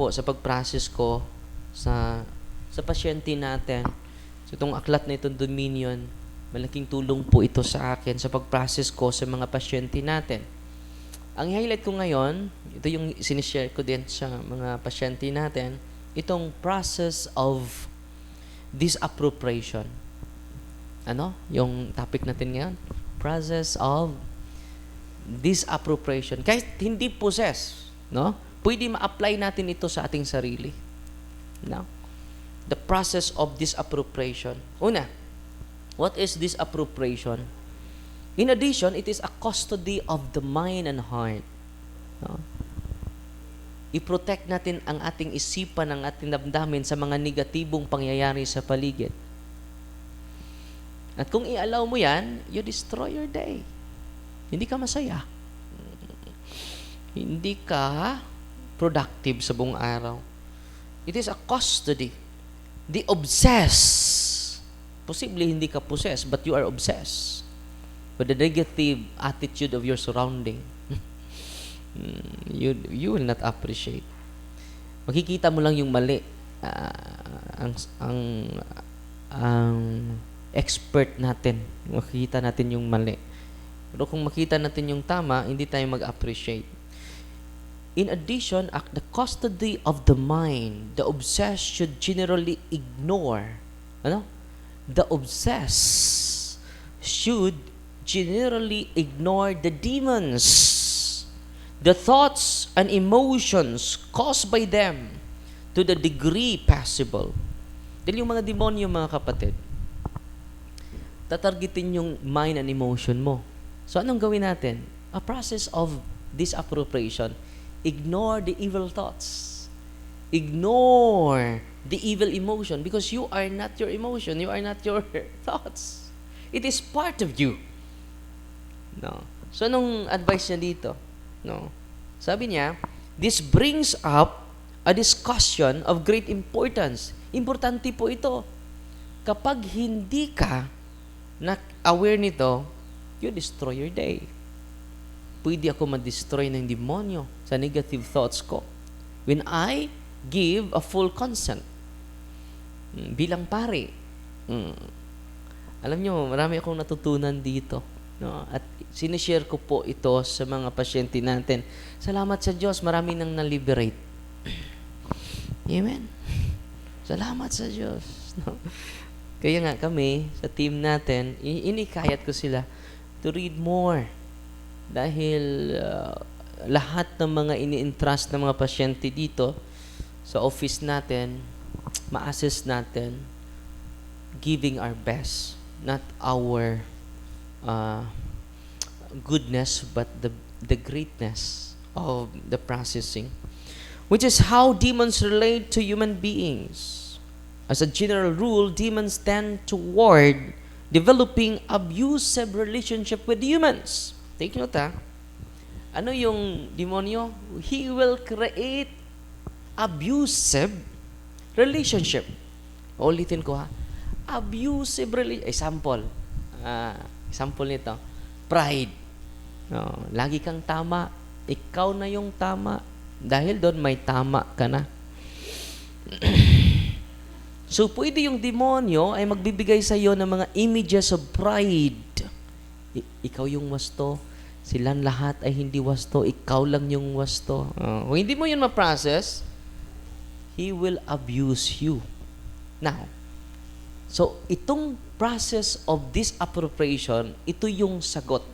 po sa pag-process ko sa sa pasyente natin. So itong aklat na itong Dominion, malaking tulong po ito sa akin sa pag-process ko sa mga pasyente natin. Ang highlight ko ngayon, ito yung sinishare ko din sa mga pasyente natin, itong process of disappropriation. Ano? Yung topic natin ngayon. Process of disappropriation. Kahit hindi possess, no? Pwede ma-apply natin ito sa ating sarili. No? The process of disappropriation. Una, what is disappropriation? In addition, it is a custody of the mind and heart. No? I-protect natin ang ating isipan, ang ating damdamin sa mga negatibong pangyayari sa paligid. At kung i-allow mo yan, you destroy your day. Hindi ka masaya. Hindi ka productive sa buong araw. It is a custody. The obsess. Posible hindi ka possess, but you are obsessed with the negative attitude of your surrounding. you, you will not appreciate. Makikita mo lang yung mali. Ah, ang, ang, ang expert natin. Makikita natin yung mali. Pero kung makita natin yung tama, hindi tayo mag-appreciate. In addition, at the custody of the mind, the obsessed should generally ignore. Ano? The obsessed should generally ignore the demons, the thoughts and emotions caused by them to the degree possible. Dahil yung mga demonyo, mga kapatid, tatargetin yung mind and emotion mo. So anong gawin natin? A process of disappropriation Ignore the evil thoughts. Ignore the evil emotion because you are not your emotion. You are not your thoughts. It is part of you. No. So, anong advice niya dito? No. Sabi niya, this brings up a discussion of great importance. Importante po ito. Kapag hindi ka na aware nito, you destroy your day pwede ako ma-destroy ng demonyo sa negative thoughts ko. When I give a full consent mm, bilang pare. Mm, alam nyo, marami akong natutunan dito. No? At sinishare ko po ito sa mga pasyente natin. Salamat sa Diyos, marami nang na-liberate. Amen. Salamat sa Diyos. No? Kaya nga kami, sa team natin, inikayat ko sila to read more dahil uh, lahat ng mga ini-entrust ng mga pasyente dito sa office natin, ma-assess natin, giving our best, not our uh, goodness, but the, the greatness of the processing, which is how demons relate to human beings. As a general rule, demons tend toward developing abusive relationship with humans. Take note ha. Ano yung demonyo? He will create abusive relationship. Ulitin ko ha. Abusive relationship. Example. Uh, example nito. Pride. No, lagi kang tama. Ikaw na yung tama. Dahil doon may tama ka na. so, pwede yung demonyo ay magbibigay sa iyo ng mga images of pride. I- ikaw yung wasto Silang lahat ay hindi wasto, ikaw lang yung wasto. Uh, kung hindi mo yun ma-process, He will abuse you. Now, so itong process of disappropriation, ito yung sagot.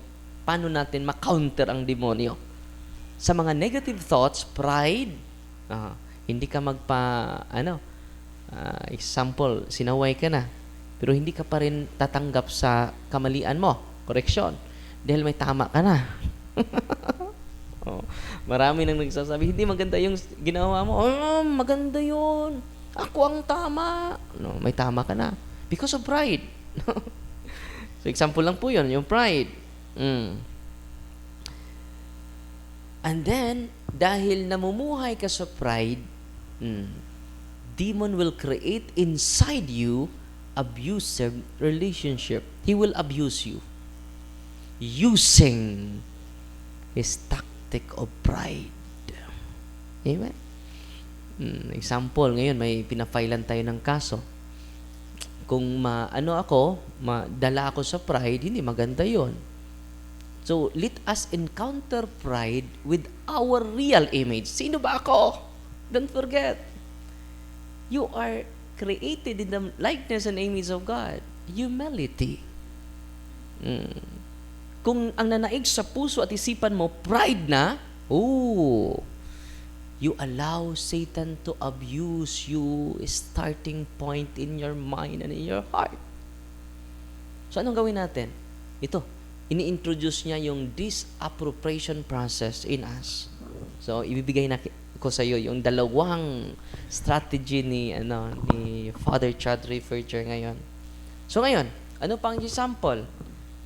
Paano natin ma-counter ang demonyo? Sa mga negative thoughts, pride, uh, hindi ka magpa, ano, uh, example, sinaway ka na, pero hindi ka pa rin tatanggap sa kamalian mo. Correction dahil may tama ka na. oh, marami nang nagsasabi, hindi maganda yung ginawa mo. Oh, maganda yun. Ako ang tama. No, may tama ka na. Because of pride. so, example lang po yun, yung pride. Mm. And then, dahil namumuhay ka sa pride, mm, demon will create inside you abusive relationship. He will abuse you using his tactic of pride. Amen? Hmm, example, ngayon may pinafailan tayo ng kaso. Kung ma, ano ako, madala ako sa pride, hindi maganda yon. So, let us encounter pride with our real image. Sino ba ako? Don't forget. You are created in the likeness and image of God. Humility. Mm. Kung ang nanaig sa puso at isipan mo, pride na, oh, you allow Satan to abuse you starting point in your mind and in your heart. So anong gawin natin? Ito, ini-introduce niya yung disappropriation process in us. So ibibigay na ko sa iyo yung dalawang strategy ni ano ni Father Chad Rafferty ngayon. So ngayon, ano pang example?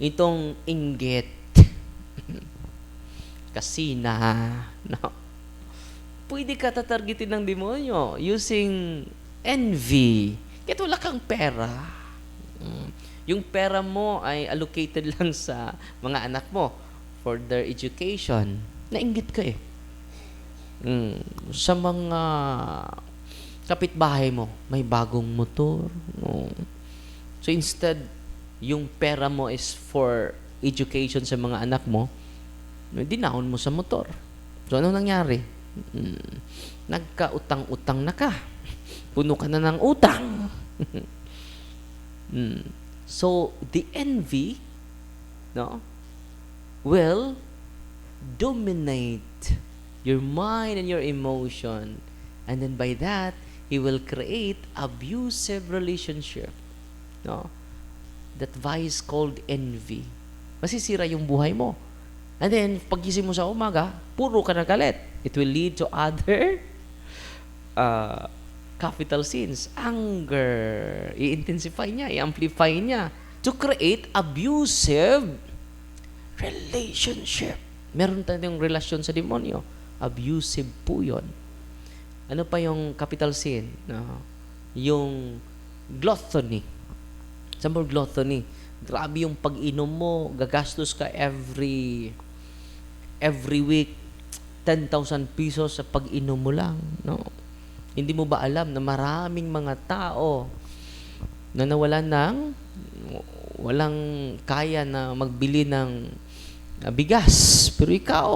Itong inggit. Kasina. No? Pwede ka tatargetin ng demonyo using envy. Kahit wala kang pera. Mm. Yung pera mo ay allocated lang sa mga anak mo for their education. Nainggit ka eh. Mm. Sa mga kapitbahay mo, may bagong motor. No? So instead, yung pera mo is for education sa mga anak mo, dinahon mo sa motor. So ano nangyari? Mm, nagkautang-utang na ka. Puno ka na ng utang. mm. So, the envy, no, will dominate your mind and your emotion. And then by that, he will create abusive relationship. No? That vice called envy. Masisira yung buhay mo. And then, pagising mo sa umaga, puro ka na galit. It will lead to other uh, capital sins. Anger. I-intensify niya, i-amplify niya to create abusive relationship. Meron tayong relasyon sa demonyo. Abusive po yun. Ano pa yung capital sin? No? Yung gluttony. Example, gluttony. Grabe yung pag-inom mo, gagastos ka every every week 10,000 pesos sa pag-inom mo lang, no? Hindi mo ba alam na maraming mga tao na nawalan ng walang kaya na magbili ng uh, bigas. Pero ikaw,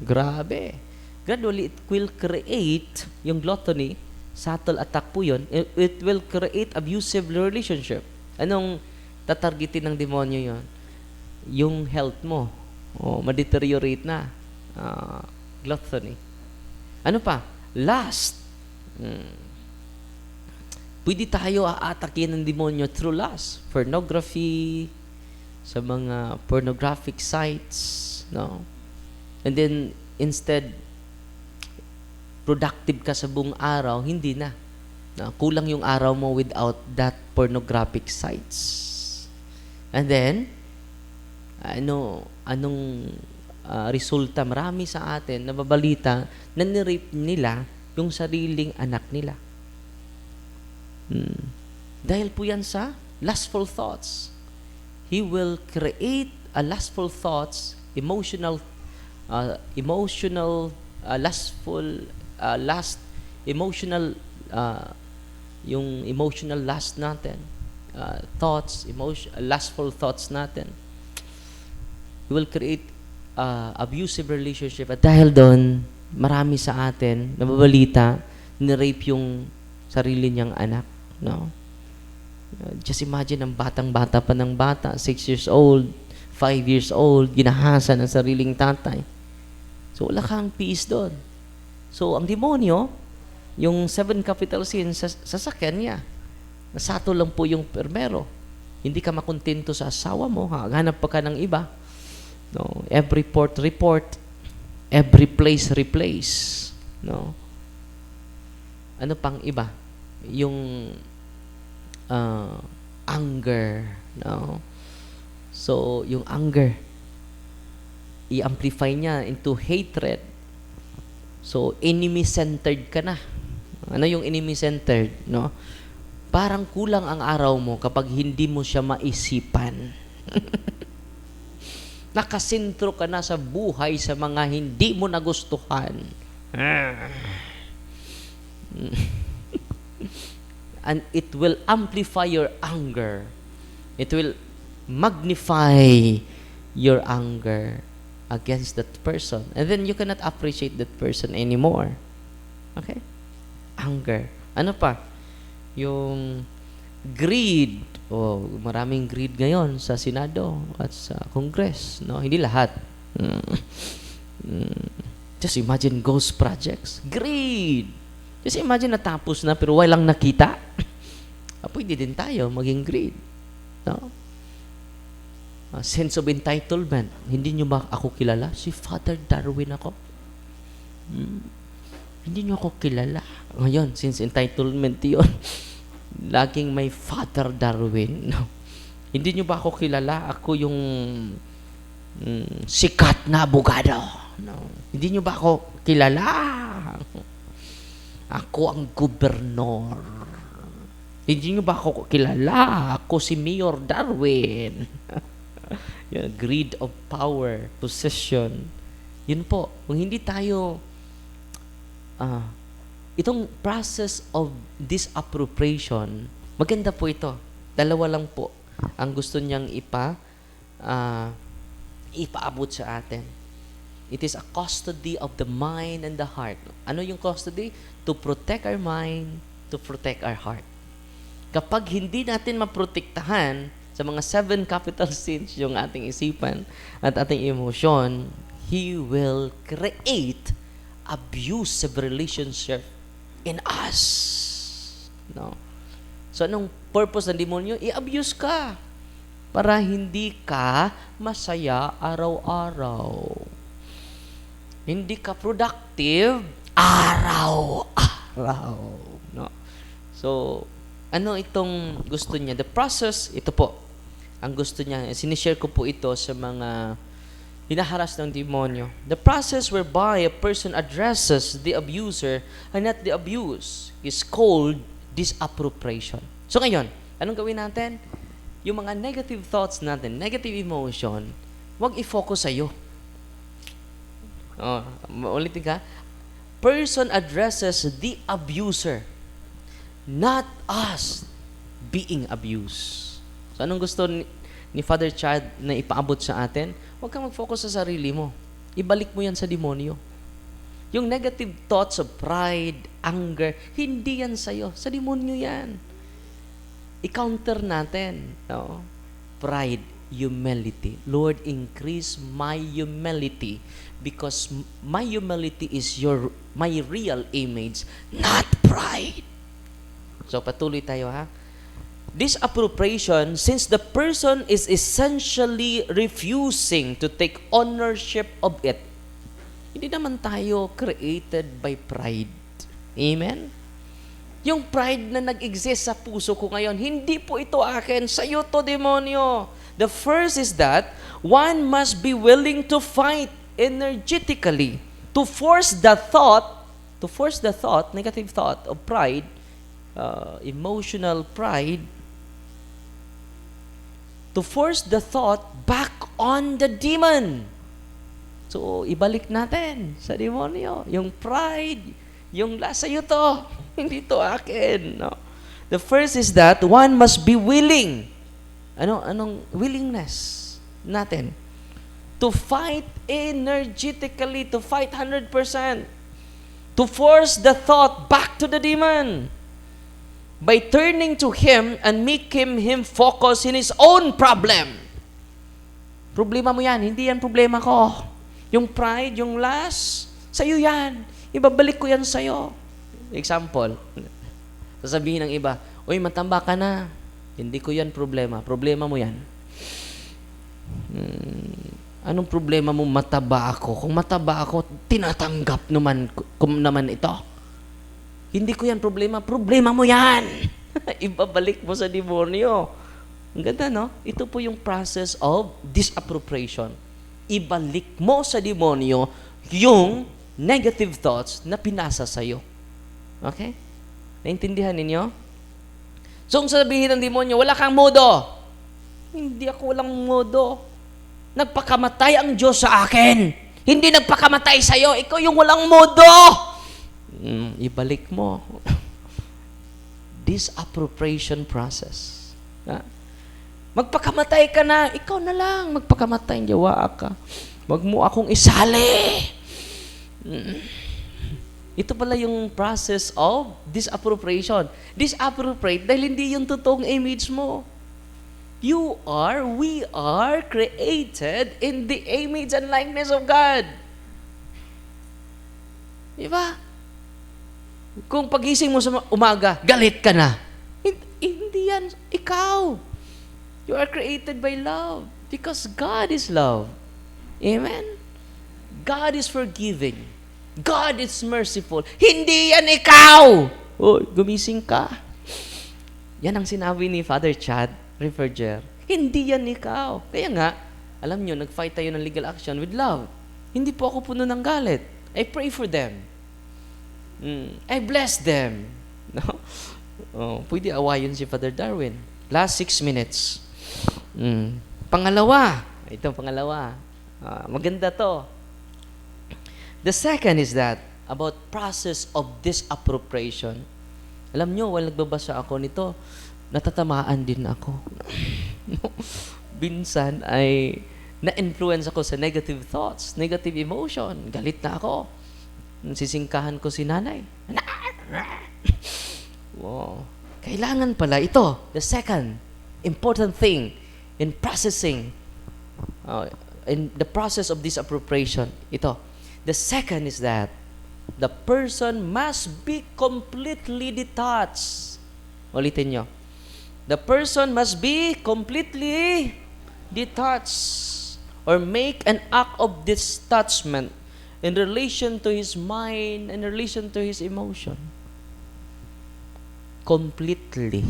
grabe. Gradually, it will create yung gluttony, subtle attack po yun, it will create abusive relationship. Anong tatargetin ng demonyo yon? Yung health mo. Oh, ma-deteriorate na. Uh, gluttony. Ano pa? Lust. Hmm. Pwede tayo aatakin ng demonyo through lust. Pornography, sa mga pornographic sites, no? And then, instead, productive ka sa buong araw, hindi na. No? Kulang yung araw mo without that pornographic sites. And then, ano, anong uh, resulta? Marami sa atin nababalita na nirape nila yung sariling anak nila. Hmm. Dahil po yan sa lustful thoughts. He will create a lustful thoughts, emotional, uh, emotional, uh, lustful, uh, lust, emotional, uh, yung emotional lust natin, uh, thoughts, emotion, lustful thoughts natin. He will create uh, abusive relationship at dahil doon, marami sa atin, nababalita, ni-rape yung sarili niyang anak. No? Uh, just imagine ang batang-bata pa ng bata, 6 years old, 5 years old, ginahasa ng sariling tatay. So, wala kang peace doon. So, ang demonyo, yung seven capital sins, sa sasakyan niya. Nasato lang po yung permero. Hindi ka makontento sa asawa mo, ha? hanap pa ka ng iba. No? Every port report, every place replace. No? Ano pang iba? Yung uh, anger. No? So, yung anger, i-amplify niya into hatred. So, enemy-centered ka na. Ano yung enemy-centered? No? Parang kulang ang araw mo kapag hindi mo siya maisipan. Nakasintro ka na sa buhay sa mga hindi mo nagustuhan. and it will amplify your anger. It will magnify your anger against that person. And then you cannot appreciate that person anymore. Okay? Anger. Ano pa? Yung greed. Oh, maraming greed ngayon sa Senado at sa Congress. No? Hindi lahat. Mm. Just imagine ghost projects. Greed. Just imagine natapos na pero walang nakita. Pwede din tayo maging greed. No? Ah, sense of entitlement. Hindi nyo ba ako kilala? Si Father Darwin ako. Hmm. Hindi nyo ako kilala. Ngayon, since entitlement yun, laging may Father Darwin. No? Hindi nyo ba ako kilala? Ako yung mm, sikat na abogado. No? Hindi nyo ba ako kilala? Ako ang gobernador. Hindi nyo ba ako kilala? Ako si Mayor Darwin. Yan, greed of power, possession. Yun po, kung hindi tayo, ah, itong process of disappropriation, maganda po ito. Dalawa lang po ang gusto niyang ipa, ah, ipaabot sa atin. It is a custody of the mind and the heart. Ano yung custody? To protect our mind, to protect our heart. Kapag hindi natin maprotektahan sa mga seven capital sins yung ating isipan at ating emosyon, He will create abusive relationship in us. No? So, anong purpose ng demonyo? I-abuse ka para hindi ka masaya araw-araw. Hindi ka productive araw-araw. No? So, ano itong gusto niya? The process, ito po. Ang gusto niya, sinishare ko po ito sa mga hinaharas ng demonyo. The process whereby a person addresses the abuser and not the abuse is called disappropriation. So ngayon, anong gawin natin? Yung mga negative thoughts natin, negative emotion, wag i-focus sa iyo. Oh, ulitin ka. Person addresses the abuser, not us being abused. So anong gusto ni, ni Father Chad na ipaabot sa atin? Huwag kang mag-focus sa sarili mo. Ibalik mo yan sa demonyo. Yung negative thoughts of pride, anger, hindi yan sa'yo. Sa demonyo yan. I-counter natin. No? Pride, humility. Lord, increase my humility because my humility is your my real image, not pride. So patuloy tayo ha. Disappropriation, since the person is essentially refusing to take ownership of it, hindi naman tayo created by pride. Amen? Yung pride na nag-exist sa puso ko ngayon, hindi po ito akin, sa'yo to demonyo. The first is that one must be willing to fight energetically to force the thought, to force the thought, negative thought of pride, uh, emotional pride, to force the thought back on the demon. So, ibalik natin sa demonyo. Yung pride, yung lasa sa'yo to. Hindi to akin. No? The first is that one must be willing. Ano, anong willingness natin? To fight energetically, to fight 100%. To force the thought back to the demon by turning to Him and make Him, him focus in His own problem. Problema mo yan, hindi yan problema ko. Yung pride, yung lust, sa'yo yan. Ibabalik ko yan sa'yo. Example, sasabihin ng iba, Uy, matamba ka na. Hindi ko yan problema. Problema mo yan. Hmm, anong problema mo mataba ako? Kung mataba ako, tinatanggap naman, kum naman ito. Hindi ko yan problema. Problema mo yan. Ibabalik mo sa demonyo. Ang ganda, no? Ito po yung process of disappropriation. Ibalik mo sa demonyo yung negative thoughts na pinasa sa'yo. Okay? Naintindihan ninyo? So, kung sabihin ng demonyo, wala kang modo. Hindi ako walang modo. Nagpakamatay ang Diyos sa akin. Hindi nagpakamatay sa'yo. Ikaw yung walang modo. Mm, ibalik mo. Disappropriation process. Ha? Magpakamatay ka na, ikaw na lang, magpakamatay, jawa ka. Huwag mo akong isali. Mm. Ito pala yung process of disappropriation. Disappropriate dahil hindi yung totoong image mo. You are, we are created in the image and likeness of God. Di ba? Kung pagising mo sa umaga, galit ka na. Hin- Hindi yan, ikaw. You are created by love because God is love. Amen? God is forgiving. God is merciful. Hindi yan ikaw! Oy, gumising ka. Yan ang sinabi ni Father Chad Referger. Hindi yan ikaw. Kaya nga, alam nyo, nag-fight tayo ng legal action with love. Hindi po ako puno ng galit. I pray for them. Mm, I bless them. No? Oh, pwede awayin si Father Darwin. Last six minutes. Mm. Pangalawa. Ito, pangalawa. Ah, maganda to. The second is that, about process of disappropriation. Alam nyo, while nagbabasa ako nito, natatamaan din ako. Binsan ay na-influence ako sa negative thoughts, negative emotion. Galit na ako. Sisingkahan ko si nanay. wow. Kailangan pala ito, the second important thing in processing, uh, in the process of disappropriation, ito. The second is that the person must be completely detached. Ulitin nyo. The person must be completely detached or make an act of detachment in relation to his mind, in relation to his emotion. Completely.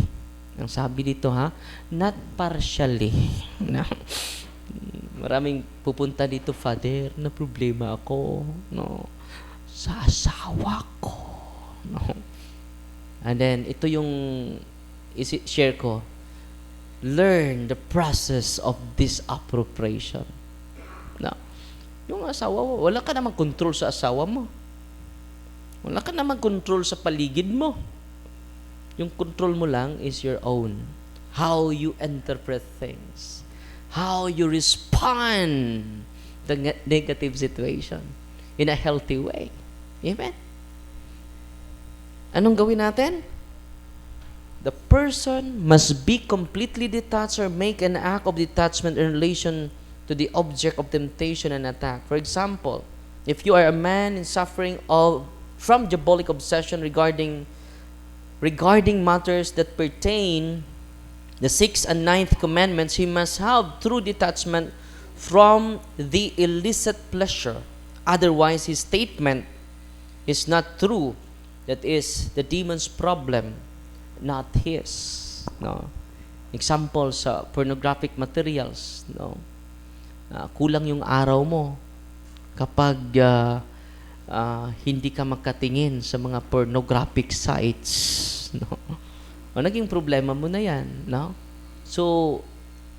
Ang sabi dito ha, not partially. Na, maraming pupunta dito, Father, na problema ako. No, sa asawa ko. No. And then, ito yung share ko. Learn the process of disappropriation. Yung asawa mo, wala ka namang control sa asawa mo. Wala ka namang control sa paligid mo. Yung control mo lang is your own. How you interpret things. How you respond to ne- negative situation in a healthy way. Amen? Anong gawin natin? The person must be completely detached or make an act of detachment in relation to the object of temptation and attack. For example, if you are a man in suffering of from diabolic obsession regarding regarding matters that pertain the sixth and ninth commandments, he must have true detachment from the illicit pleasure. Otherwise, his statement is not true. That is the demon's problem, not his. No. Example sa pornographic materials. No. Ah, kulang yung araw mo kapag ah, ah, hindi ka makatingin sa mga pornographic sites. No? O, naging problema mo na yan. No? So,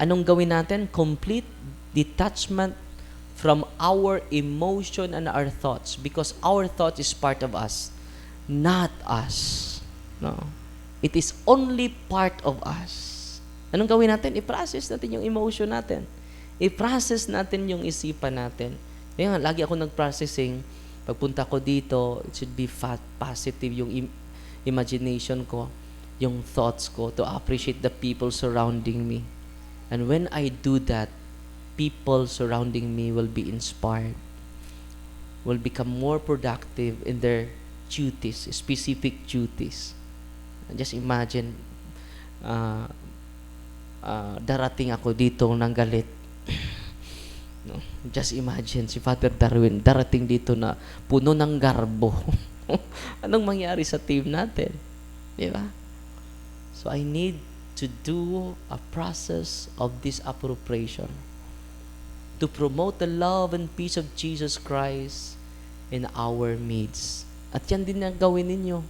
anong gawin natin? Complete detachment from our emotion and our thoughts because our thought is part of us, not us. No? It is only part of us. Anong gawin natin? I-process natin yung emotion natin. I-process natin yung isipan natin. Kaya nga, lagi ako nag-processing. Pagpunta ko dito, it should be fat, positive yung im- imagination ko, yung thoughts ko to appreciate the people surrounding me. And when I do that, people surrounding me will be inspired, will become more productive in their duties, specific duties. Just imagine, uh, uh, darating ako dito ng galit. No? Just imagine, si Father Darwin, darating dito na puno ng garbo. Anong mangyari sa team natin? Di ba? So I need to do a process of disappropriation to promote the love and peace of Jesus Christ in our midst. At yan din ang gawin ninyo.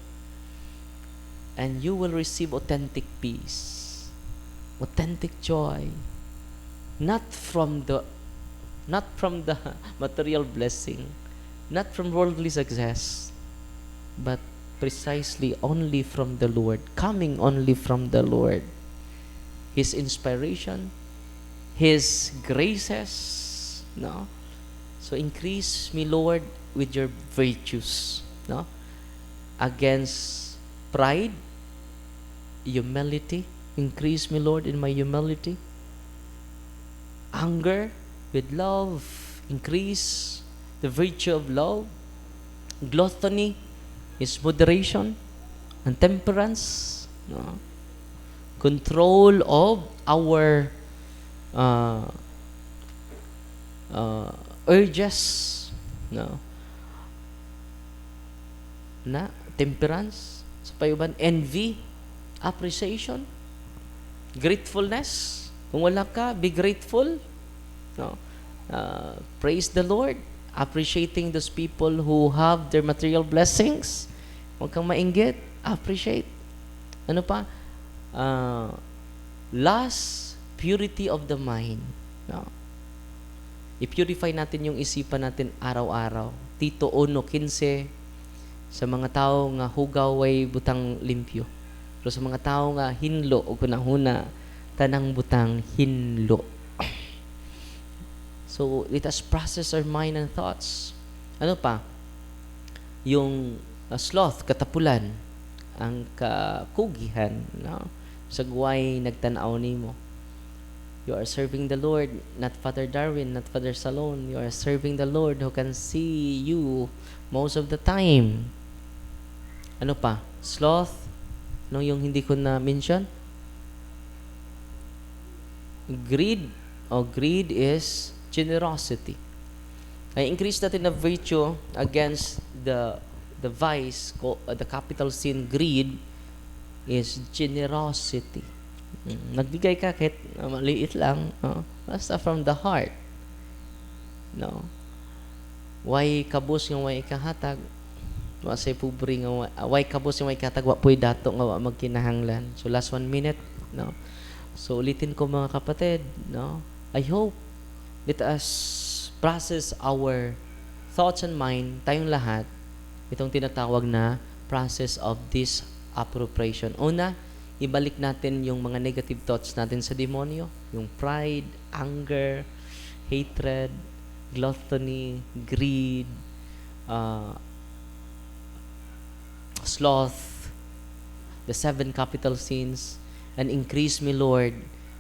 And you will receive authentic peace, authentic joy, not from the not from the material blessing, not from worldly success, but precisely only from the Lord, coming only from the Lord. His inspiration, His graces, no? So increase me, Lord, with your virtues, no? Against pride, humility, increase me, Lord, in my humility. Anger with love, increase the virtue of love. Gluttony is moderation and temperance, no? Control of our uh, uh, urges, no? Na temperance, sa payuban envy, appreciation, gratefulness. Kung wala ka, be grateful. No? Uh, praise the Lord. Appreciating those people who have their material blessings. Huwag kang mainggit. Appreciate. Ano pa? Uh, last, purity of the mind. No? I-purify natin yung isipan natin araw-araw. Tito 1.15 sa mga tao nga hugaw way butang limpyo. Pero sa mga tao nga hinlo o kunahuna tanang butang hinlo. So, let us process our mind and thoughts. Ano pa? Yung uh, sloth, katapulan, ang kakugihan, no? sa guway nagtanaw nimo. You are serving the Lord, not Father Darwin, not Father Salon. You are serving the Lord who can see you most of the time. Ano pa? Sloth, no yung hindi ko na mention? Greed, o greed is generosity. Ay increase natin na virtue against the the vice, uh, the capital sin greed is generosity. Mm, Nagbigay ka kahit maliit lang, no? basta from the heart. No. Why kabos yung way kahatag? Wa say pobre nga uh, why kabos yung way kahatag wa puy dato nga wa magkinahanglan. So last one minute, no. So ulitin ko mga kapatid, no. I hope let us process our thoughts and mind, tayong lahat, itong tinatawag na process of this appropriation. Una, ibalik natin yung mga negative thoughts natin sa demonyo, yung pride, anger, hatred, gluttony, greed, uh, sloth, the seven capital sins, and increase me, Lord,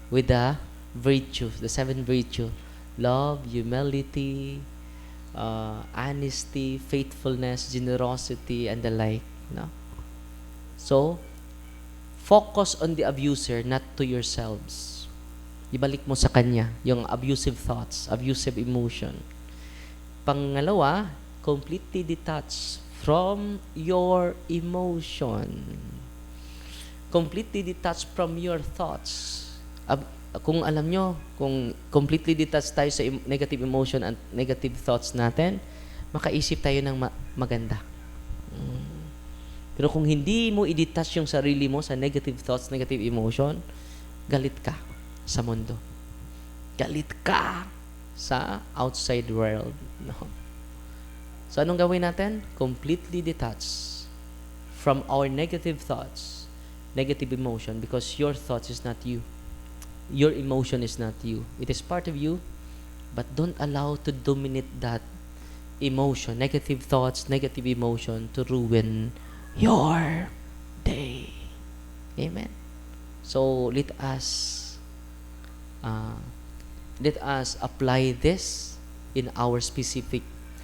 with the virtues, the seven virtue, love, humility, uh, honesty, faithfulness, generosity, and the like. No? So, focus on the abuser, not to yourselves. Ibalik mo sa kanya yung abusive thoughts, abusive emotion. Pangalawa, completely detach from your emotion. Completely detached from your thoughts. Ab- kung alam nyo, kung completely detached tayo sa negative emotion and negative thoughts natin, makaisip tayo ng ma- maganda. Mm. Pero kung hindi mo i-detach yung sarili mo sa negative thoughts, negative emotion, galit ka sa mundo. Galit ka sa outside world. No? So anong gawin natin? Completely detached from our negative thoughts, negative emotion, because your thoughts is not you. Your emotion is not you. It is part of you, but don't allow to dominate that emotion, negative thoughts, negative emotion to ruin your day. Amen. So let us uh, let us apply this in our specific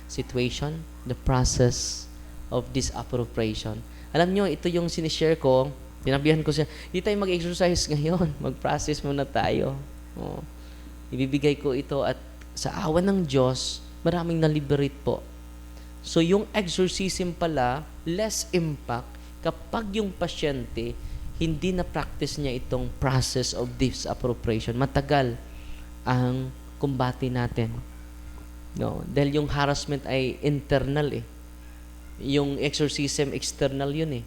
situation, the process of this appropriation. Alam nyo, ito yung sinishare ko, tinabihan ko siya, hindi tayo mag-exercise ngayon, mag-process muna tayo. Oh. Ibibigay ko ito at sa awan ng Diyos, maraming na-liberate po. So yung exorcism pala, less impact kapag yung pasyente hindi na practice niya itong process of this appropriation. Matagal ang kumbati natin. No, dahil yung harassment ay internal eh. Yung exorcism external yun eh.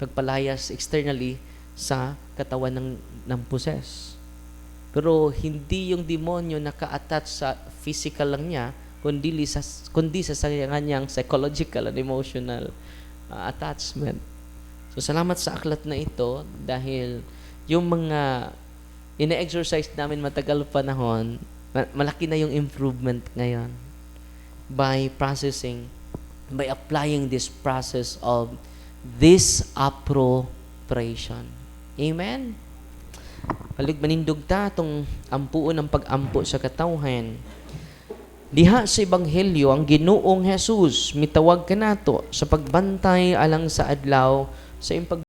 Pagpalayas externally sa katawan ng ng possess. Pero hindi yung demonyo naka-attach sa physical lang niya, kundi sa kundi sa kanyang psychological and emotional uh, attachment. So salamat sa aklat na ito dahil yung mga ina-exercise namin matagal panahon, ma- malaki na yung improvement ngayon by processing, by applying this process of this appropriation. Amen? Halig manindog ta itong ampuon ng pag-ampo sa katawhan. Diha sa Ebanghelyo, ang ginoong Jesus, mitawag ka nato sa pagbantay alang sa adlaw sa impag